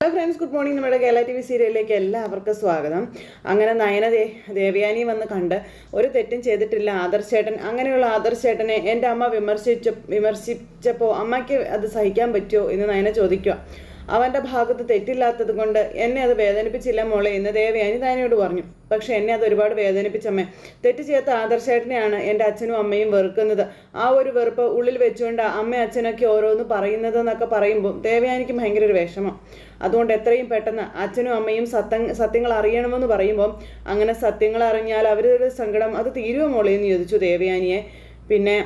Hello friends good morning നമ്മുടെ Kerala T V സീരിയലിലേക്ക് എല്ലാവർക്കും സ്വാഗതം. അങ്ങനെ നയന ദേ ദേവയാനി വന്ന് കണ്ട് ഒരു തെറ്റും ചെയ്തിട്ടില്ല. ആദർശേട്ടൻ അങ്ങനെയുള്ള ആദർശേട്ടനെ എന്റെ അമ്മ വിമർശിച്ച വിമർശിച്ചപ്പോൾ അമ്മയ്ക്ക് അത് സഹിക്കാൻ പറ്റുമോ എന്ന് നയന ചോദിക്കുക അവന്റെ ഭാഗത്ത് തെറ്റില്ലാത്തത് കൊണ്ട് എന്നെ അത് വേദനിപ്പിച്ചില്ല മോളെ എന്ന് ദേവയാനി നയനയോട് പറഞ്ഞു. പക്ഷെ എന്നെ അത് ഒരുപാട് വേദനിപ്പിച്ചമ്മേ. തെറ്റ് ചെയ്യാത്ത ആദർശേട്ടനെയാണ് എന്റെ അച്ഛനും അമ്മയും വെറുക്കുന്നത്. ആ ഒരു വെറുപ്പ് ഉള്ളിൽ വെച്ചുകൊണ്ട് അമ്മ അച്ഛനൊക്കെ ഓരോന്ന് പറയുന്നത് എന്നൊക്കെ പറയുമ്പോൾ ദേവയാനിക്ക് ഭയങ്കര ഒരു വിഷമം. അതുകൊണ്ട് എത്രയും പെട്ടെന്ന് അച്ഛനും അമ്മയും സത്യം സത്യങ്ങൾ അറിയണമെന്ന് പറയുമ്പോൾ അങ്ങനെ സത്യങ്ങൾ അറിഞ്ഞാൽ അവരുടെ സങ്കടം അത് തീരുവോ മോളെ എന്ന് ചോദിച്ചു ദേവയാനിയെ പിന്നെ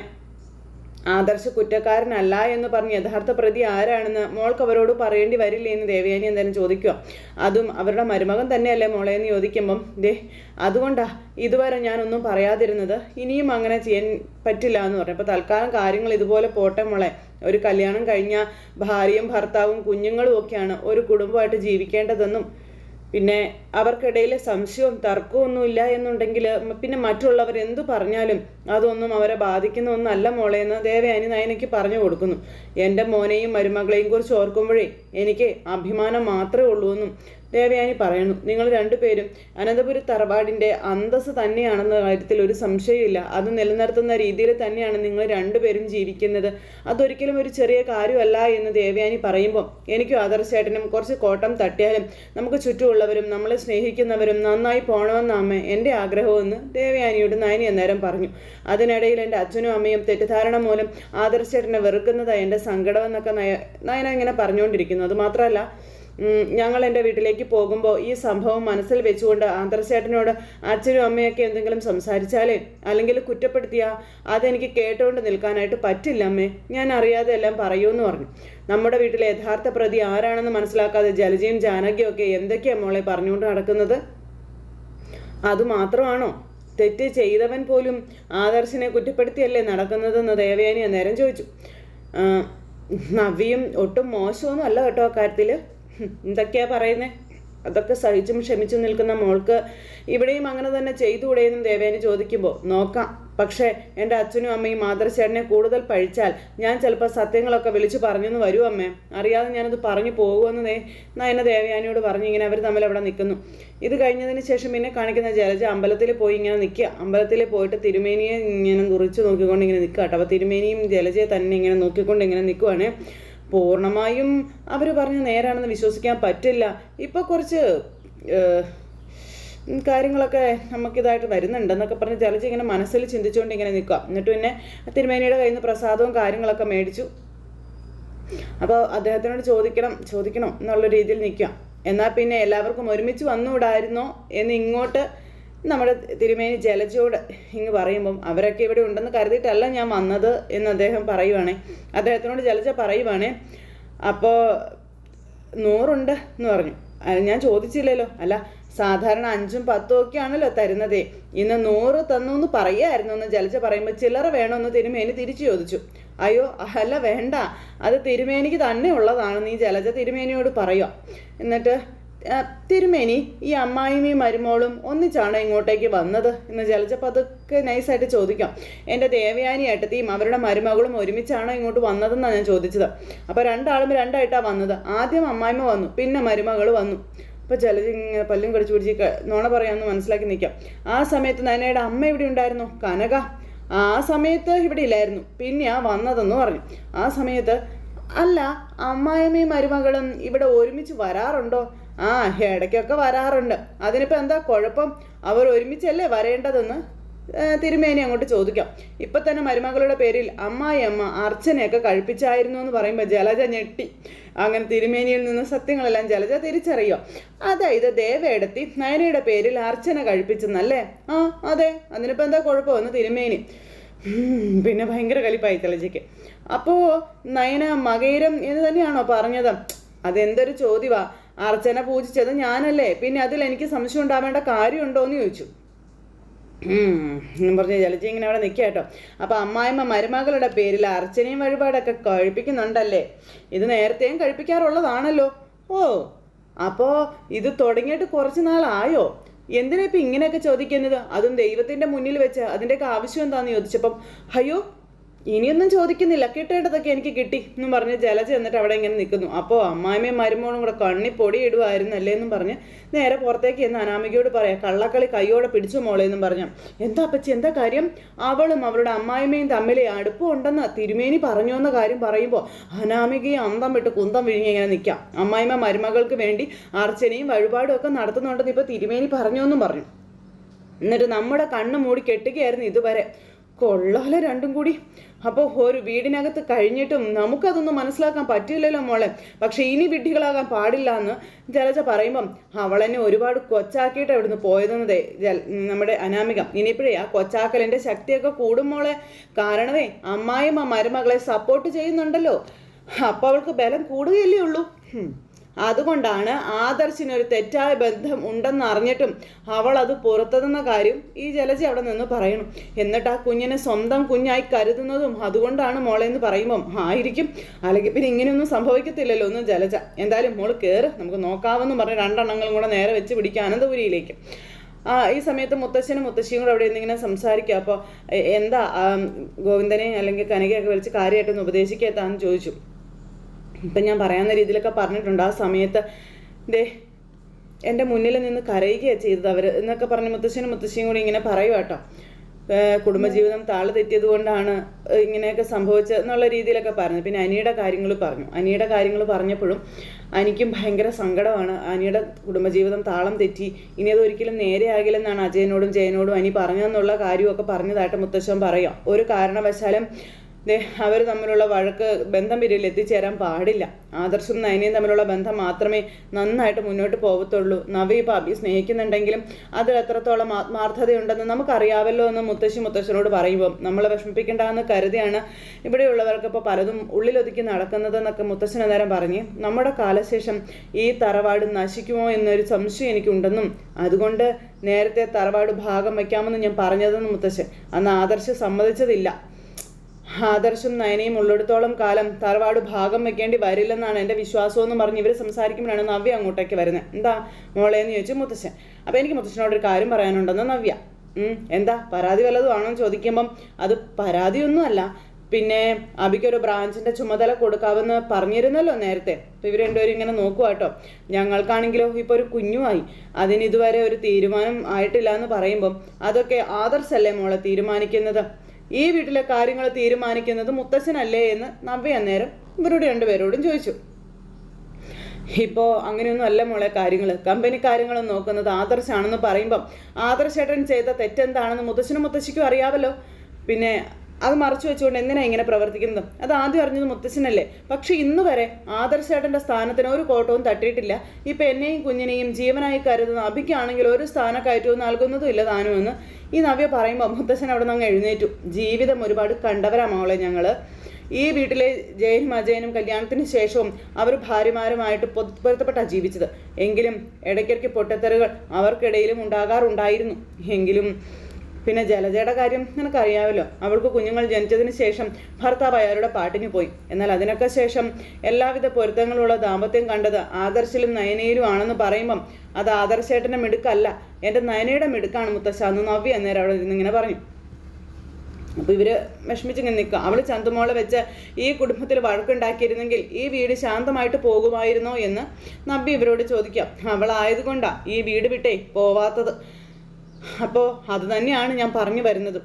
ആദർശ കുറ്റക്കാരനല്ല എന്ന് പറഞ്ഞ് യഥാർത്ഥ പ്രതി ആരാണെന്ന് മോൾക്ക് അവരോട് പറയേണ്ടി വരില്ലേ എന്ന് ദേവയാനി എന്തായാലും ചോദിക്കുക അതും അവരുടെ മരുമകൻ തന്നെയല്ലേ മോളെ എന്ന് ചോദിക്കുമ്പം ദേ അതുകൊണ്ടാ ഇതുവരെ ഞാനൊന്നും പറയാതിരുന്നത്. ഇനിയും അങ്ങനെ ചെയ്യാൻ പറ്റില്ല എന്ന് പറഞ്ഞു. അപ്പോൾ തൽക്കാലം കാര്യങ്ങൾ ഇതുപോലെ പോട്ടെ മോളെ. ഒരു കല്യാണം കഴിഞ്ഞ ഭാര്യയും ഭർത്താവും കുഞ്ഞുങ്ങളും ഒക്കെയാണ് ഒരു കുടുംബമായിട്ട് ജീവിക്കേണ്ടതെന്നും പിന്നെ അവർക്കിടയിൽ സംശയവും തർക്കവും ഇല്ല എന്നുണ്ടെങ്കിൽ പിന്നെ മറ്റുള്ളവർ എന്തു പറഞ്ഞാലും അതൊന്നും അവരെ ബാധിക്കുന്ന ഒന്നല്ല മോളെ എന്ന് ദേവയാനി നയനയ്ക്ക് പറഞ്ഞു കൊടുക്കുന്നു. എന്റെ മോനെയും മരുമകളെയും കുറിച്ച് ഓർക്കുമ്പോഴേ എനിക്ക് അഭിമാനം മാത്രമേ ഉള്ളൂ എന്നും ദേവയാനി പറയുന്നു. നിങ്ങൾ രണ്ടുപേരും അനന്തപുരി തറവാടിന്റെ അന്തസ് തന്നെയാണെന്ന കാര്യത്തിൽ ഒരു സംശയമില്ല അത് നിലനിർത്തുന്ന രീതിയിൽ തന്നെയാണ് നിങ്ങൾ രണ്ടുപേരും ജീവിക്കുന്നത്. അതൊരിക്കലും ഒരു ചെറിയ കാര്യമല്ല എന്ന് ദേവയാനി പറയുമ്പോൾ എനിക്കും ആദർശേട്ടനും കുറച്ച് കോട്ടം തട്ടിയാലും നമുക്ക് ചുറ്റുമുള്ളവരും നമ്മളെ സ്നേഹിക്കുന്നവരും നന്നായി പോകണമെന്നാമേ അമ്മ എന്റെ ആഗ്രഹമെന്ന് ദേവയാനിയോട് നയനി അന്നേരം പറഞ്ഞു. അതിനിടയിൽ എന്റെ അച്ഛനും അമ്മയും തെറ്റിദ്ധാരണ മൂലം ആദർശേട്ടനെ വെറുക്കുന്നതാണ് എന്റെ സങ്കടമെന്നൊക്കെ നയ നയന ഇങ്ങനെ പറഞ്ഞുകൊണ്ടിരിക്കുന്നു. അത് മാത്രമല്ല ഉം, ഞങ്ങൾ എന്റെ വീട്ടിലേക്ക് പോകുമ്പോൾ ഈ സംഭവം മനസ്സിൽ വെച്ചുകൊണ്ട് ആന്തർച്ചേട്ടനോട് അച്ഛനും അമ്മയൊക്കെ എന്തെങ്കിലും സംസാരിച്ചാലേ? അല്ലെങ്കിൽ കുറ്റപ്പെടുത്തിയാൽ അതെനിക്ക് കേട്ടുകൊണ്ട് നിൽക്കാനായിട്ട് പറ്റില്ല അമ്മേ. ഞാൻ അറിയാതെ എല്ലാം പറയൂന്ന് പറഞ്ഞു. നമ്മുടെ വീട്ടിലെ യഥാർത്ഥ പ്രതി ആരാണെന്ന് മനസ്സിലാക്കാതെ ജലജയും ജാനകിയും ഒക്കെ എന്തൊക്കെയാ മോളെ പറഞ്ഞുകൊണ്ട് നടക്കുന്നത്? അതുമാത്രമാണോ തെറ്റ് ചെയ്തവൻ പോലും ആദർശിനെ കുറ്റപ്പെടുത്തിയല്ലേ നടക്കുന്നതെന്ന് ദേവയാനി അന്നേരം ചോദിച്ചു. നവിയും ഒട്ടും മോശമൊന്നും അല്ല കേട്ടോ അക്കാര്യത്തിൽ എന്തൊക്കെയാ പറയുന്നേ? അതൊക്കെ സഹിച്ചും ക്ഷമിച്ചും നിൽക്കുന്ന മോൾക്ക് ഇവിടെയും അങ്ങനെ തന്നെ ചെയ്തുകൂടെയെന്നും ദേവേനി ചോദിക്കുമ്പോൾ നോക്കാം. പക്ഷേ എന്റെ അച്ഛനും അമ്മയും മാതൃശേടനെ കൂടുതൽ പഴിച്ചാൽ ഞാൻ ചിലപ്പോൾ സത്യങ്ങളൊക്കെ വിളിച്ചു പറഞ്ഞെന്ന് വരൂ അമ്മേ. അറിയാതെ ഞാനത് പറഞ്ഞു പോകുമെന്ന്. നേ എന്നെ ദേവയാനിയോട് പറഞ്ഞു ഇങ്ങനെ അവർ തമ്മിൽ അവിടെ നിൽക്കുന്നു ഇത് കഴിഞ്ഞതിന് ശേഷം പിന്നെ കാണിക്കുന്ന ജലജ അമ്പലത്തിൽ പോയി ഇങ്ങനെ നിൽക്കുക അമ്പലത്തിൽ പോയിട്ട് തിരുമേനിയെ ഇങ്ങനെ കുറിച്ച് നോക്കിക്കൊണ്ട് ഇങ്ങനെ നിൽക്കുക കേട്ടോ. അപ്പോൾ തിരുമേനിയും ജലജയെ തന്നെ ഇങ്ങനെ നോക്കിക്കൊണ്ട് ഇങ്ങനെ നിൽക്കുവാണ് പൂർണമായും അവർ പറഞ്ഞ നേരാണെന്ന് വിശ്വസിക്കാൻ പറ്റില്ല. ഇപ്പോൾ കുറച്ച് കാര്യങ്ങളൊക്കെ നമുക്കിതായിട്ട് വരുന്നുണ്ടെന്നൊക്കെ പറഞ്ഞ് ചലച്ച് ഇങ്ങനെ മനസ്സിൽ ചിന്തിച്ചുകൊണ്ട് ഇങ്ങനെ നിൽക്കുക എന്നിട്ട് പിന്നെ തിരുമേനിയുടെ കയ്യിൽ നിന്ന് പ്രസാദവും കാര്യങ്ങളൊക്കെ മേടിച്ചു. അപ്പോൾ അദ്ദേഹത്തിനോട് ചോദിക്കണം ചോദിക്കണം എന്നുള്ള രീതിയിൽ നിൽക്കുക എന്നാൽ പിന്നെ എല്ലാവർക്കും ഒരുമിച്ച് വന്നുകൂടായിരുന്നോ എന്ന് ഇങ്ങോട്ട് നമ്മുടെ തിരുമേനി ജലജോട് ഇങ്ങ് പറയുമ്പം അവരൊക്കെ ഇവിടെ ഉണ്ടെന്ന് കരുതിയിട്ടല്ല ഞാൻ വന്നത് എന്ന് അദ്ദേഹം പറയുവാണേ. അദ്ദേഹത്തിനോട് ജലജ പറയുവാണേ അപ്പോൾ നൂറുണ്ട് എന്ന് പറഞ്ഞു. ഞാൻ ചോദിച്ചില്ലല്ലോ. അല്ല സാധാരണ അഞ്ചും പത്തും ഒക്കെ ആണല്ലോ തരുന്നതേ. ഇന്ന് നൂറ് തന്നു എന്ന് പറയായിരുന്നു എന്ന് ജലജ പറയുമ്പോൾ ചില്ലറ വേണമെന്ന് തിരുമേനി തിരിച്ചു ചോദിച്ചു. അയ്യോ അല്ല വേണ്ട. അത് തിരുമേനിക്ക് തന്നെ ഉള്ളതാണ്. നീ ജലജ തിരുമേനിയോട് പറയുക എന്നിട്ട് തിരുമേനി ഈ അമ്മായിമയും മരുമോളും ഒന്നിച്ചാണോ ഇങ്ങോട്ടേക്ക് വന്നത് എന്ന് ജലജ പതുക്കെ നൈസായിട്ട് ചോദിക്കാം. എന്റെ ദേവയാനി ഏട്ടത്തിയും അവരുടെ മരുമകളും ഒരുമിച്ചാണോ ഇങ്ങോട്ട് വന്നതെന്നാണ് ഞാൻ ചോദിച്ചത്. അപ്പോൾ രണ്ടാളും രണ്ടായിട്ടാണ് വന്നത്. ആദ്യം അമ്മായിമ്മ വന്നു പിന്നെ മരുമകൾ വന്നു. അപ്പോൾ ജലജ ഇങ്ങനെ പല്ലും കടിച്ചു പിടിച്ച് നോണ നുണ പറയാമെന്ന് മനസ്സിലാക്കി നിൽക്കാം ആ സമയത്ത് നനയുടെ അമ്മ ഇവിടെ ഉണ്ടായിരുന്നു? കനക. ആ സമയത്ത് ഇവിടെ ഇല്ലായിരുന്നു. പിന്നെ ആ വന്നതെന്ന് പറഞ്ഞു. ആ സമയത്ത് അല്ല അമ്മായിമ്മയും മരുമകളും ഇവിടെ ഒരുമിച്ച് വരാറുണ്ടോ? ആ ഇടയ്ക്കൊക്കെ വരാറുണ്ട്. അതിനിപ്പോൾ എന്താ കുഴപ്പം? അവർ ഒരുമിച്ചല്ലേ വരേണ്ടതെന്ന് തിരുമേനി അങ്ങോട്ട് ചോദിക്കാം. ഇപ്പം തന്നെ മരുമകളുടെ പേരിൽ അമ്മായിയമ്മ അർച്ചനയൊക്കെ കഴിപ്പിച്ചായിരുന്നു എന്ന് പറയുമ്പോൾ ജലജ ഞെട്ടി. അങ്ങനെ തിരുമേനിയിൽ നിന്ന് സത്യങ്ങളെല്ലാം ജലജ തിരിച്ചറിയുക അതായത് ദേവയെടുത്തി നയനയുടെ പേരിൽ അർച്ചന കഴിപ്പിച്ചെന്നല്ലേ? ആ അതെ. അതിനിപ്പോൾ എന്താ കുഴപ്പമെന്ന് തിരുമേനി. പിന്നെ ഭയങ്കര കലിപ്പായി ജലജയ്ക്ക്. അപ്പോൾ നയന മകയിരം എന്ന് തന്നെയാണോ പറഞ്ഞത്? അതെന്തൊരു ചോദ്യവാ. അർച്ചന പൂജിച്ചത് ഞാനല്ലേ? പിന്നെ അതിൽ എനിക്ക് സംശയം ഉണ്ടാവേണ്ട കാര്യമുണ്ടോ എന്ന് ചോദിച്ചു പറഞ്ഞു പറഞ്ഞ് ജലജി ഇങ്ങനെ അവിടെ നിൽക്കുക കേട്ടോ. അപ്പോൾ അമ്മായിമ്മ മരുമകളുടെ പേരിൽ അർച്ചനയും വഴിപാടൊക്കെ കഴിപ്പിക്കുന്നുണ്ടല്ലേ? ഇത് നേരത്തെയും കഴിപ്പിക്കാറുള്ളതാണല്ലോ. ഓ അപ്പോൾ ഇത് തുടങ്ങിയിട്ട് കുറച്ച് നാളായോ? എന്തിനാ ഇപ്പം ഇങ്ങനെയൊക്കെ ചോദിക്കുന്നത്? അതും ദൈവത്തിന്റെ മുന്നിൽ വെച്ച് അതിന്റെയൊക്കെ ആവശ്യം എന്താണെന്ന് ചോദിച്ചപ്പം അയ്യോ ഇനിയൊന്നും ചോദിക്കുന്നില്ല. കിട്ടേണ്ടതൊക്കെ എനിക്ക് കിട്ടി എന്നും പറഞ്ഞ് ജലജ എന്നിട്ട് അവിടെ ഇങ്ങനെ നിൽക്കുന്നു. അപ്പോൾ അമ്മായിമ്മയും മരുമോളും കൂടെ കണ്ണി പൊടി ഇടുമായിരുന്നല്ലേ എന്നും പറഞ്ഞ് നേരെ പുറത്തേക്ക് എന്ന് അനാമികയോട് പറയാം കള്ളക്കളി കൈയോടെ പിടിച്ചു മോളെ എന്നും പറഞ്ഞു. എന്താ അപ്പച്ചി എന്താ കാര്യം? അവളും അവളുടെ അമ്മായിമ്മയും തമ്മിൽ അടുപ്പമുണ്ടെന്ന് തിരുമേനി പറഞ്ഞു എന്ന കാര്യം പറയുമ്പോൾ അനാമികയും അന്തം വിട്ട് കുന്തം വിഴിഞ്ഞ് ഇങ്ങനെ നിൽക്കാം. അമ്മായിമ്മ മരുമകൾക്ക് വേണ്ടി അർച്ചനയും വഴിപാടും ഒക്കെ നടത്തുന്നുണ്ടെന്ന് ഇപ്പോൾ തിരുമേനി പറഞ്ഞു എന്നും പറഞ്ഞു. എന്നിട്ട് നമ്മുടെ കണ്ണ് മൂടി കെട്ടുകയായിരുന്നു ഇതുവരെ. കൊള്ളാലോ രണ്ടും കൂടി. അപ്പോൾ ഒരു വീടിനകത്ത് കഴിഞ്ഞിട്ടും നമുക്കതൊന്നും മനസ്സിലാക്കാൻ പറ്റില്ലല്ലോ മോളെ. പക്ഷേ ഇനി വിഡ്ഢികളാകാൻ പാടില്ല എന്ന് ജലജ പറയുമ്പം അവളെന്നെ ഒരുപാട് കൊച്ചാക്കിയിട്ട് അവിടുന്ന് പോയതെന്നതേ നമ്മുടെ അനാമിക. ഇനിയിപ്പോഴേ ആ കൊച്ചാക്കലിന്റെ ശക്തിയൊക്കെ കൂടും മോളെ. കാരണമേ ആ മരുമകളെ സപ്പോർട്ട് ചെയ്യുന്നുണ്ടല്ലോ. അപ്പോൾ അവൾക്ക് ബലം കൂടുകയല്ലേ ഉള്ളൂ. ഹും. ആദർശിന് ഒരു തെറ്റായ ബന്ധം ഉണ്ടെന്ന് അറിഞ്ഞിട്ടും അവൾ അത് പുറത്തതെന്ന കാര്യം ഈ ജലജ അവിടെ നിന്ന് പറയണം. എന്നിട്ട് ആ കുഞ്ഞിനെ സ്വന്തം കുഞ്ഞായി കരുതുന്നതും അതുകൊണ്ടാണ് മോളെ എന്ന് പറയുമ്പം ആയിരിക്കും. അല്ലെങ്കിൽ പിന്നെ ഇങ്ങനെയൊന്നും സംഭവിക്കത്തില്ലല്ലോ ഒന്നും ജലജ. എന്തായാലും മോൾ കയറ് നമുക്ക് നോക്കാമെന്ന് പറഞ്ഞ് രണ്ടെണ്ണങ്ങളും കൂടെ നേരെ വെച്ച് പിടിക്കുക അനന്തപുരിയിലേക്ക്. ആ ഈ സമയത്ത് മുത്തശ്ശനും മുത്തശ്ശിയും കൂടെ അവിടെ ഇന്നിങ്ങനെ സംസാരിക്കുക. അപ്പോൾ എന്താ ഗോവിന്ദനെ അല്ലെങ്കിൽ കനകയൊക്കെ വിളിച്ച് കാര്യമായിട്ടൊന്ന് ഉപദേശിക്കാത്താന്ന് ചോദിച്ചു. ഇപ്പം ഞാൻ പറയാവുന്ന രീതിയിലൊക്കെ പറഞ്ഞിട്ടുണ്ട്. ആ സമയത്ത് ദേ എന്റെ മുന്നിൽ നിന്ന് കരയുകയാണ് ചെയ്തത് അവർ എന്നൊക്കെ പറഞ്ഞ് മുത്തശ്ശനും മുത്തശ്ശിയും കൂടി ഇങ്ങനെ പറയുക കേട്ടോ. കുടുംബജീവിതം താൾ തെറ്റിയത് കൊണ്ടാണ് ഇങ്ങനെയൊക്കെ സംഭവിച്ചത് എന്നുള്ള രീതിയിലൊക്കെ പറഞ്ഞു. പിന്നെ അനിയുടെ കാര്യങ്ങൾ പറഞ്ഞു. അനിയുടെ കാര്യങ്ങൾ പറഞ്ഞപ്പോഴും അനിക്കും ഭയങ്കര സങ്കടമാണ്. അനിയുടെ കുടുംബജീവിതം താളം തെറ്റി. ഇനി അത് ഒരിക്കലും നേരെയാകില്ലെന്നാണ് അജയനോടും ജയനോടും അനി പറഞ്ഞതെന്നുള്ള കാര്യമൊക്കെ പറഞ്ഞതായിട്ട് മുത്തശ്ശൻ പറയാം. ഒരു കാരണവശാലും അവർ തമ്മിലുള്ള വഴക്ക് ബന്ധം പിരിയിൽ എത്തിച്ചേരാൻ പാടില്ല. ആദർശും നയനയും തമ്മിലുള്ള ബന്ധം മാത്രമേ നന്നായിട്ട് മുന്നോട്ട് പോകത്തുള്ളൂ നവി അഭി സ്നേഹിക്കുന്നുണ്ടെങ്കിലും അതിൽ എത്രത്തോളം ആത്മാർത്ഥതയുണ്ടെന്ന് നമുക്കറിയാവല്ലോ എന്ന് മുത്തശ്ശി മുത്തശ്ശനോട് പറയുമ്പോൾ. നമ്മളെ വിഷമിപ്പിക്കേണ്ടെന്ന് കരുതിയാണ് ഇവിടെയുള്ളവർക്ക് ഇപ്പോൾ പലതും ഉള്ളിലൊതുക്കി നടക്കുന്നതെന്നൊക്കെ മുത്തശ്ശൻ അന്നേരം പറഞ്ഞ് നമ്മുടെ കാലശേഷം ഈ തറവാട് നശിക്കുമോ എന്നൊരു സംശയം എനിക്കുണ്ടെന്നും അതുകൊണ്ട് നേരത്തെ തറവാട് ഭാഗം വയ്ക്കാമെന്ന് ഞാൻ പറഞ്ഞതെന്ന് മുത്തശ്ശൻ. അന്ന് ആദർശ് സമ്മതിച്ചതില്ല. ആദർശം നയനയും ഉള്ളിടത്തോളം കാലം തറവാട് ഭാഗം വെക്കേണ്ടി വരില്ലെന്നാണ് എന്റെ വിശ്വാസം എന്ന് പറഞ്ഞ് ഇവർ സംസാരിക്കുമ്പോഴാണ് നവ്യ അങ്ങോട്ടേക്ക് വരുന്നത് എന്താ മോളെ എന്ന് ചോദിച്ചു മുത്തശ്ശൻ. അപ്പോൾ എനിക്ക് മുത്തശ്ശനോട് ഒരു കാര്യം പറയാനുണ്ടെന്ന് നവ്യ. എന്താ പരാതി വല്ലതും ആണോ എന്ന് ചോദിക്കുമ്പം അത് പരാതിയൊന്നുമല്ല. പിന്നെ അബിക്കൊരു ബ്രാഞ്ചിന്റെ ചുമതല കൊടുക്കാമെന്ന് പറഞ്ഞിരുന്നല്ലോ നേരത്തെ. അപ്പോൾ ഇവർ രണ്ടുപേരും ഇങ്ങനെ നോക്കുക കേട്ടോ. ഞങ്ങൾക്കാണെങ്കിലോ ഇപ്പോൾ ഒരു കുഞ്ഞുമായി. അതിന് ഇതുവരെ ഒരു തീരുമാനം ആയിട്ടില്ല എന്ന് പറയുമ്പം അതൊക്കെ ആദർശല്ലേ മോളെ തീരുമാനിക്കുന്നത്? ഈ വീട്ടിലെ കാര്യങ്ങൾ തീരുമാനിക്കുന്നത് മുത്തച്ഛനല്ലേ എന്ന് നവ്യ അന്നേരം ഇവരുടെ രണ്ടുപേരോടും ചോദിച്ചു. ഇപ്പോൾ അങ്ങനെയൊന്നും അല്ല മോളെ കാര്യങ്ങൾ കമ്പനി കാര്യങ്ങൾ നോക്കുന്നത് ആദർശാണെന്ന് പറയുമ്പം ആദർശേട്ടൻ ചെയ്ത തെറ്റെന്താണെന്ന് മുത്തശ്ശനും മുത്തശ്ശിക്കും അറിയാമല്ലോ പിന്നെ അത് മറച്ചു വെച്ചുകൊണ്ട് എങ്ങനെയാണ് ഇങ്ങനെ പ്രവർത്തിക്കുന്നത്? അത് ആദ്യം അറിഞ്ഞത് മുത്തശ്ശനല്ലേ? പക്ഷെ ഇന്ന് വരെ ആദർശേട്ടന്റെ സ്ഥാനത്തിന് ഒരു കോട്ടവും തട്ടിയിട്ടില്ല. ഇപ്പം എന്നെയും കുഞ്ഞിനെയും ജീവനായി കരുതുന്ന അഭിക്കാണെങ്കിൽ ഒരു സ്ഥാനക്കയറ്റവും നൽകുന്നതും ഇല്ല താനുമെന്ന് ഈ നവ്യ പറയുമ്പോൾ മുത്തശ്ശൻ അവിടെ നിന്ന് എഴുന്നേറ്റു. ജീവിതം ഒരുപാട് കണ്ടവരാ മോളെ ഞങ്ങൾ ഈ വീട്ടിലെ ജയനും അജയനും കല്യാണത്തിന് ശേഷവും അവർ ഭാര്യമാരുമായിട്ട് പൊരുത്തപ്പെട്ടാണ് ജീവിച്ചത്. എങ്കിലും ഇടയ്ക്കിടയ്ക്ക് പൊട്ടത്തെറുകൾ അവർക്കിടയിലും ഉണ്ടാകാറുണ്ടായിരുന്നു. എങ്കിലും പിന്നെ ജലജയുടെ കാര്യം നിനക്കറിയാമല്ലോ. അവൾക്ക് കുഞ്ഞുങ്ങൾ ജനിച്ചതിന് ശേഷം ഭർത്താവ് അയാളുടെ പാട്ടിന് പോയി. എന്നാൽ അതിനൊക്കെ ശേഷം എല്ലാവിധ പൊരുത്തങ്ങളുള്ള ദാമ്പത്യം കണ്ടത് ആദർശിലും നയനയിലും ആണെന്ന് പറയുമ്പം അത് ആദർശേട്ടന്റെ മിടുക്കല്ല. എന്റെ നയനയുടെ മിടുക്കാണ് മുത്തശ്ശ അന്ന് നവ്യ അന്നേരം അവിടെ ഇരുന്ന് ഇങ്ങനെ പറഞ്ഞു. അപ്പോൾ ഇവർ വിഷമിച്ചിങ്ങനെ നിൽക്കുക. അവൾ ചന്തുമോളെ വെച്ച് ഈ കുടുംബത്തിൽ വഴക്കുണ്ടാക്കിയിരുന്നെങ്കിൽ ഈ വീട് ശാന്തമായിട്ട് പോകുമായിരുന്നോ എന്ന് നബി ഇവരോട് ചോദിക്കാം. അവളായതുകൊണ്ടാ ഈ വീട് വിട്ടേ പോവാത്തത്. അപ്പോൾ അത് തന്നെയാണ് ഞാൻ പറഞ്ഞു വരുന്നത്.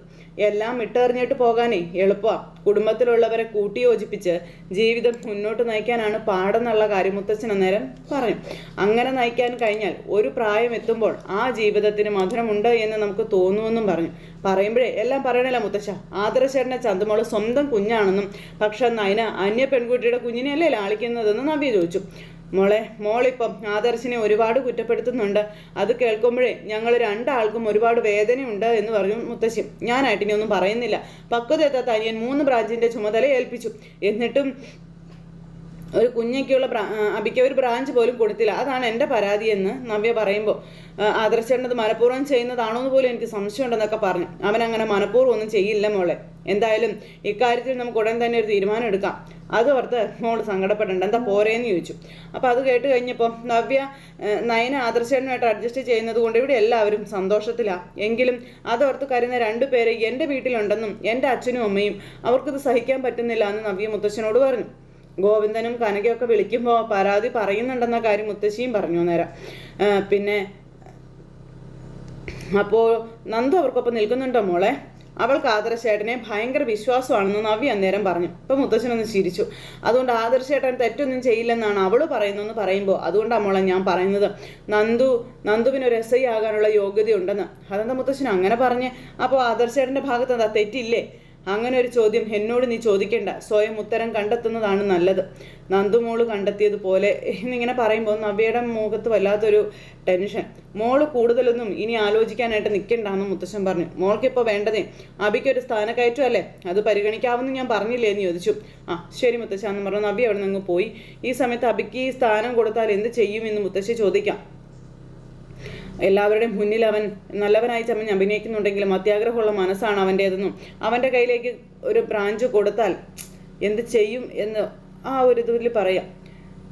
എല്ലാം ഇട്ടെറിഞ്ഞിട്ട് പോകാനേ എളുപ്പമാണ് കുടുംബത്തിലുള്ളവരെ കൂട്ടിയോജിപ്പിച്ച് ജീവിതം മുന്നോട്ട് നയിക്കാനാണ് പാടെന്നുള്ള കാര്യം മുത്തച്ഛൻ അന്നേരം പറഞ്ഞു. അങ്ങനെ നയിക്കാൻ കഴിഞ്ഞാൽ ഒരു പ്രായം എത്തുമ്പോൾ ആ ജീവിതത്തിന് മധുരമുണ്ട് എന്ന് നമുക്ക് തോന്നുമെന്നും പറഞ്ഞു. പറയുമ്പോഴേ എല്ലാം പറയണല്ല മുത്തശ്ശ ആദർശേട്ടനെ ചന്തമോൾ സ്വന്തം കുഞ്ഞാണെന്നും പക്ഷെ നയന അന്യ പെൺകുട്ടിയുടെ കുഞ്ഞിനെയല്ലേ ലാളിക്കുന്നതെന്ന് നവ്യ ചോദിച്ചു. മോളെ മോളിപ്പം ആദർശിനെ ഒരുപാട് കുറ്റപ്പെടുത്തുന്നുണ്ട്. അത് കേൾക്കുമ്പോഴേ ഞങ്ങൾ രണ്ടാൾക്കും ഒരുപാട് വേദനയുണ്ട് എന്ന് പറഞ്ഞു മുത്തശ്ശി. ഞാനായിട്ട് ഇനി ഒന്നും പറയുന്നില്ല. പക്വത എത്താത്ത അനിയൻ മൂന്ന് ബ്രാഞ്ചിന്റെ ചുമതല ഏൽപ്പിച്ചു. എന്നിട്ടും ഒരു കുഞ്ഞയ്ക്കുള്ള അബിക്ക് ഒരു ബ്രാഞ്ച് പോലും കൊടുത്തില്ല. അതാണ് എന്റെ പരാതി എന്ന് നവ്യ പറയുമ്പോൾ ആദർശേണ്ടത് മനഃപൂർവം ചെയ്യുന്നതാണോ എന്ന് പോലും എനിക്ക് സംശയമുണ്ടെന്നൊക്കെ പറഞ്ഞു. അവൻ അങ്ങനെ മനഃപൂർവം ഒന്നും ചെയ്യില്ല മോളെ. എന്തായാലും ഇക്കാര്യത്തിൽ നമുക്ക് ഉടൻ തന്നെ ഒരു തീരുമാനം എടുക്കാം. അത് ഓർത്ത് മോൾ സങ്കടപ്പെടേണ്ട എന്താ പോരേന്ന് ചോദിച്ചു. അപ്പോൾ അത് കേട്ട് കഴിഞ്ഞപ്പോൾ നവ്യ നയന ആദർശനുമായിട്ട് അഡ്ജസ്റ്റ് ചെയ്യുന്നത് കൊണ്ട് ഇവിടെ എല്ലാവരും സന്തോഷത്തിലാ. എങ്കിലും അതോർത്ത് കരുന്ന രണ്ടുപേര് എന്റെ വീട്ടിലുണ്ടെന്നും എന്റെ അച്ഛനും അമ്മയും അവർക്കിത് സഹിക്കാൻ പറ്റുന്നില്ല എന്ന് നവ്യ മുത്തച്ഛനോട് പറഞ്ഞു. ഗോവിന്ദനും കനകയൊക്കെ വിളിക്കുമ്പോൾ പരാതി പറയുന്നുണ്ടെന്ന കാര്യം മുത്തശ്ശിയും പറഞ്ഞു നേരം പിന്നെ അപ്പോൾ നന്ദു അവർക്കൊപ്പം നിൽക്കുന്നുണ്ടോ മോളെ? അവൾക്ക് ആദർശേട്ടനെ ഭയങ്കര വിശ്വാസമാണെന്ന് നവ്യ അന്നേരം പറഞ്ഞു. ഇപ്പം മുത്തച്ഛനൊന്ന് ചിരിച്ചു. അതുകൊണ്ട് ആദർശേട്ടൻ തെറ്റൊന്നും ചെയ്യില്ലെന്നാണ് അവൾ പറയുന്നതെന്ന് പറയുമ്പോൾ അതുകൊണ്ടാണ് മോളെ ഞാൻ പറയുന്നത്. നന്ദു നന്ദുവിന് ഒരു എസ് ഐ ആകാനുള്ള യോഗ്യതയുണ്ടെന്ന്. അതെന്താ മുത്തച്ഛൻ അങ്ങനെ പറഞ്ഞ്? അപ്പോൾ ആദർശേട്ടന്റെ ഭാഗത്ത് എന്താ തെറ്റില്ലേ? അങ്ങനെ ഒരു ചോദ്യം എന്നോട് നീ ചോദിക്കേണ്ട. സ്വയം ഉത്തരം കണ്ടെത്തുന്നതാണ് നല്ലത്. നന്ദുമോൾ കണ്ടെത്തിയതുപോലെ എന്നിങ്ങനെ പറയുമ്പോൾ നവ്യയുടെ മുഖത്ത് വല്ലാത്തൊരു ടെൻഷൻ. മോൾ കൂടുതലൊന്നും ഇനി ആലോചിക്കാനായിട്ട് നിൽക്കണ്ടെന്ന് മുത്തശ്ശൻ പറഞ്ഞു. മോൾക്ക് മോൾക്കിപ്പോൾ വേണ്ടതേ? അബിക്കൊരു സ്ഥാനക്കയറ്റം അല്ലേ? അത് പരിഗണിക്കാവുന്ന ഞാൻ പറഞ്ഞില്ലേ എന്ന് ചോദിച്ചു. ആ ശരി മുത്തശ്ശ എന്ന് പറഞ്ഞു നവ്യ അവിടെ നിന്ന് പോയി. ഈ സമയത്ത് അബിക്ക് ഈ സ്ഥാനം കൊടുത്താൽ എന്ത് ചെയ്യും എന്ന് മുത്തശ്ശി ചോദിക്കാം. എല്ലാവരുടെയും മുന്നിൽ അവൻ നല്ലവനായി ചമഞ്ഞ് അഭിനയിക്കുന്നുണ്ടെങ്കിലും അത്യാഗ്രഹമുള്ള മനസ്സാണ് അവന്റേതെന്നും. അവന്റെ കയ്യിലേക്ക് ഒരു ബ്രാഞ്ച് കൊടുത്താൽ എന്ത് ചെയ്യും എന്ന് ആ ഒരു ഇതിൽ പറയാം.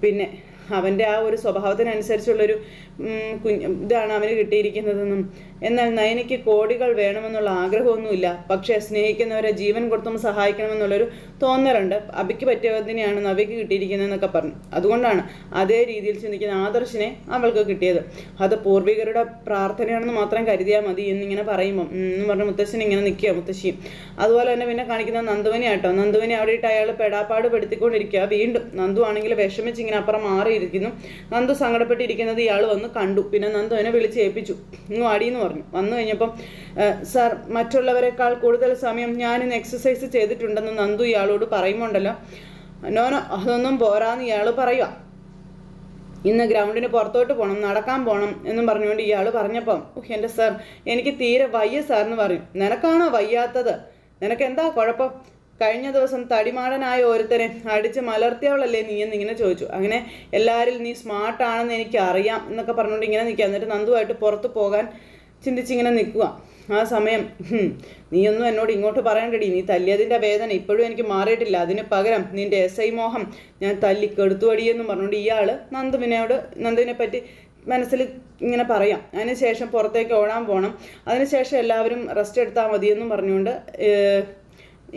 പിന്നെ അവന്റെ ആ ഒരു സ്വഭാവത്തിനനുസരിച്ചുള്ളൊരു കുഞ്ഞ് ഇതാണ് അവന് കിട്ടിയിരിക്കുന്നതെന്നും. എന്നാൽ നയനയ്ക്ക് കോടികൾ വേണമെന്നുള്ള ആഗ്രഹമൊന്നുമില്ല. പക്ഷേ സ്നേഹിക്കുന്നവരെ ജീവൻ കൊടുത്തും സഹായിക്കണമെന്നുള്ളൊരു തോന്നലുണ്ട്. അബിക്ക് പറ്റിയതിനെയാണ് നവയ്ക്ക് കിട്ടിയിരിക്കുന്നതെന്നൊക്കെ പറഞ്ഞു. അതുകൊണ്ടാണ് അതേ രീതിയിൽ ചിന്തിക്കുന്ന ആദർശിനെ അവൾക്ക് കിട്ടിയത്. അത് പൂർവികരുടെ പ്രാർത്ഥനയാണെന്ന് മാത്രം കരുതിയാൽ മതി എന്നിങ്ങനെ പറയുമ്പോൾ എന്ന് പറഞ്ഞ മുത്തശ്ശൻ ഇങ്ങനെ നിൽക്കുക മുത്തശ്ശിയും അതുപോലെ തന്നെ പിന്നെ കാണിക്കുന്ന നന്ദുവിനെ ആട്ടോ. നന്ദുവിനെ അവിടെ ഇട്ട് അയാൾ പെടാപ്പാട് പെടുത്തിക്കൊണ്ടിരിക്കുക. വീണ്ടും നന്ദു ആണെങ്കിൽ വിഷമിച്ച് ഇങ്ങനെ അപ്പുറം മാറിയിരിക്കുന്നു നന്ദു സങ്കടപ്പെട്ടിരിക്കുന്നത് ഇയാൾ വന്ന് കണ്ടു. പിന്നെ നന്ദു അവനെ വിളിച്ച് ഏൽപ്പിച്ചു. ഇങ്ങ് വാടിയെന്ന് പറഞ്ഞു. വന്നു കഴിഞ്ഞപ്പം സാർ മറ്റുള്ളവരെക്കാൾ കൂടുതൽ സമയം ഞാനിന്ന് എക്സസൈസ് ചെയ്തിട്ടുണ്ടെന്ന് നന്ദു ഇയാളോട് പറയുമ്പോണ്ടല്ലോ. നോനോ അതൊന്നും പോരാന്ന് ഇയാൾ പറയുക ഇന്ന് ഗ്രൗണ്ടിന് പുറത്തോട്ട് പോകണം നടക്കാൻ പോകണം എന്നും പറഞ്ഞുകൊണ്ട് ഇയാൾ പറഞ്ഞപ്പം ഓഹ് എന്റെ സാർ എനിക്ക് തീരെ വയ്യ സാർ എന്ന് പറയും. നിനക്കാണോ വയ്യാത്തത്? നിനക്ക് എന്താ കുഴപ്പം? കഴിഞ്ഞ ദിവസം തടിമാടനായ ഒരുത്തനെ അടിച്ച് മലർത്തിയവളല്ലേ നീ എന്നിങ്ങനെ ചോദിച്ചു. അങ്ങനെ എല്ലാവരിൽ നീ സ്മാർട്ടാണെന്ന് എനിക്ക് അറിയാം എന്നൊക്കെ പറഞ്ഞുകൊണ്ട് ഇങ്ങനെ നിൽക്കുക. എന്നിട്ട് നന്ദുവായിട്ട് പുറത്ത് പോകാൻ ചിന്തിച്ചിങ്ങനെ നിൽക്കുക. ആ സമയം "ഹും, നീയൊന്നും എന്നോട് ഇങ്ങോട്ട് പറയണ്ടടി. നീ തല്ലിയതിന്റെ വേദന ഇപ്പോഴും എനിക്ക് മാറിയിട്ടില്ല. അതിന് പകരം നിന്റെ എസ് ഐ മോഹം ഞാൻ തല്ലി കെടുത്തുവടിയെന്നും പറഞ്ഞുകൊണ്ട് ഇയാൾ നന്ദുവിനോട് നന്ദുവിനെ പറ്റി മനസ്സിൽ ഇങ്ങനെ പറയാം. അതിനുശേഷം പുറത്തേക്ക് ഓടാൻ പോകണം അതിനുശേഷം എല്ലാവരും റെസ്റ്റ് എടുത്താൽ മതിയെന്നും പറഞ്ഞുകൊണ്ട്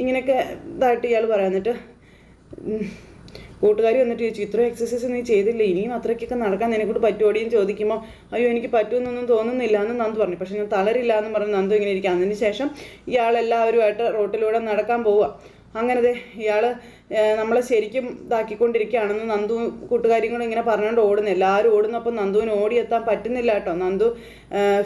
ഇങ്ങനെയൊക്കെ ഇതായിട്ട് ഇയാൾ പറയാം. എന്നിട്ട് കൂട്ടുകാർ വന്നിട്ട് ചോദിച്ചു ഇത്രയും എക്സസൈസ് നീ ചെയ്തില്ല? ഇനിയും അത്രയ്ക്കൊക്കെ നടക്കാൻ നിനക്കൂട്ട് പറ്റുമോടിയും ചോദിക്കുമ്പോൾ അയ്യോ എനിക്ക് പറ്റുമെന്നൊന്നും തോന്നുന്നില്ല എന്ന് നന്ദു പറഞ്ഞു. പക്ഷേ ഞാൻ തളരില്ല എന്ന് പറഞ്ഞ് നന്ദു ഇങ്ങനെ ഇരിക്കുക അതിന് ശേഷം ഇയാൾ എല്ലാവരുമായിട്ട് റോട്ടിലൂടെ നടക്കാൻ പോവുക അങ്ങനെ ദേ ഇയാൾ നമ്മളെ ശരിക്കും ഇതാക്കിക്കൊണ്ടിരിക്കുകയാണെന്ന് നന്ദു കൂട്ടുകാരിയും കൂടെ ഇങ്ങനെ പറഞ്ഞുകൊണ്ട് ഓടുന്നു. എല്ലാവരും ഓടുന്നപ്പോൾ നന്ദുവിന് ഓടിയെത്താൻ പറ്റുന്നില്ല കേട്ടോ. നന്ദു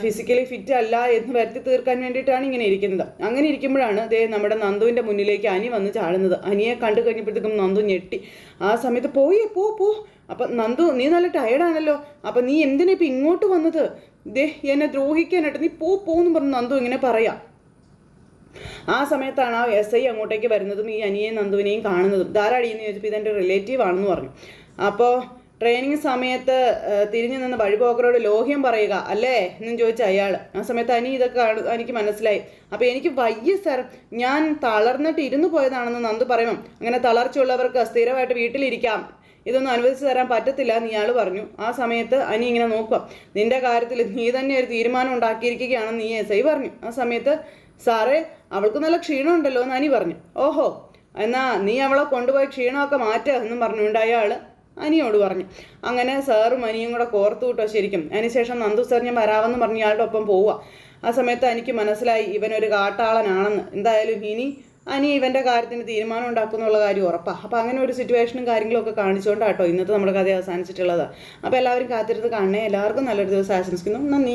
ഫിസിക്കലി ഫിറ്റ് അല്ല എന്ന് വരുത്തി തീർക്കാൻ വേണ്ടിയിട്ടാണ് ഇങ്ങനെ ഇരിക്കുന്നത്. അങ്ങനെ ഇരിക്കുമ്പോഴാണ് ദേ നമ്മുടെ നന്ദുവിന്റെ മുന്നിലേക്ക് അനി വന്ന് ചാടുന്നത്. അനിയെ കണ്ടു കഴിഞ്ഞപ്പോഴത്തേക്കും നന്ദു ഞെട്ടി. ആ സമയത്ത് പോയി പോ പോ. അപ്പം നന്ദു നീ നല്ല ടയർഡാണല്ലോ അപ്പം നീ എന്തിനാ ഇപ്പം ഇങ്ങോട്ട് വന്നത്? ദേ എന്നെ ദ്രോഹിക്കാനായിട്ട് നീ പോ പോന്ന് പറഞ്ഞു നന്ദു ഇങ്ങനെ പറയാം. ആ സമയത്താണ് ആ എസ് ഐ അങ്ങോട്ടേക്ക് വരുന്നതും ഈ അനിയെയും നന്ദുവിനെയും കാണുന്നതും. ധാരാടിയെന്ന് ചോദിച്ചപ്പോൾ ഇതെന്റെ റിലേറ്റീവ് ആണെന്ന് പറഞ്ഞു. അപ്പോൾ ട്രെയിനിങ് സമയത്ത് തിരിഞ്ഞു നിന്ന് വഴിപോക്കരോട് ലോഹ്യം പറയുക അല്ലേ? എന്നും ചോദിച്ച അയാൾ ആ സമയത്ത് അനി ഇതൊക്കെ എനിക്ക് മനസ്സിലായി. അപ്പോൾ എനിക്ക് വയ്യ സർ ഞാൻ തളർന്നിട്ട് ഇരുന്നു പോയതാണെന്ന് നന്ദു പറയും അങ്ങനെ തളർച്ചയുള്ളവർക്ക് സ്ഥിരമായിട്ട് വീട്ടിലിരിക്കാം. ഇതൊന്നും അനുവദിച്ചു തരാൻ പറ്റത്തില്ല എന്ന് ഇയാൾ പറഞ്ഞു. ആ സമയത്ത് അനി ഇങ്ങനെ നോക്കുക നിന്റെ കാര്യത്തിൽ നീ തന്നെ ഒരു തീരുമാനം ഉണ്ടാക്കിയിരിക്കുകയാണെന്ന് നീ എസ് ഐ പറഞ്ഞു. ആ സമയത്ത് സാറേ അവൾക്ക് നല്ല ക്ഷീണമുണ്ടല്ലോ എന്ന് അനി പറഞ്ഞു. ഓഹോ എന്നാ നീ അവളെ കൊണ്ടുപോയി ക്ഷീണമൊക്കെ മാറ്റുക എന്നും പറഞ്ഞുകൊണ്ട് അയാൾ അനിയോട് പറഞ്ഞു. അങ്ങനെ സാറും അനിയും കൂടെ കോർത്തു വിട്ടോ ശരിക്കും. അതിനുശേഷം നന്ദു സാർ ഞാൻ വരാമെന്ന് പറഞ്ഞ് ഇയാളുടെ ഒപ്പം പോവുക. ആ സമയത്ത് എനിക്ക് മനസ്സിലായി ഇവനൊരു കാട്ടാളനാണെന്ന്. എന്തായാലും ഇനി അനി ഇവന്റെ കാര്യത്തിന് തീരുമാനം ഉണ്ടാക്കുന്നുള്ള കാര്യം ഉറപ്പാണ് അപ്പോൾ അങ്ങനെ ഒരു സിറ്റുവേഷനും കാര്യങ്ങളൊക്കെ കാണിച്ചുകൊണ്ടാട്ടോ ഇന്നത്തെ നമ്മുടെ കഥ അവസാനിച്ചിട്ടുള്ളത്. അപ്പോൾ എല്ലാവരും കാത്തിരുന്ന് കാണണേ. എല്ലാവർക്കും നല്ലൊരു ദിവസം ആശംസിക്കുന്നു. നന്ദി.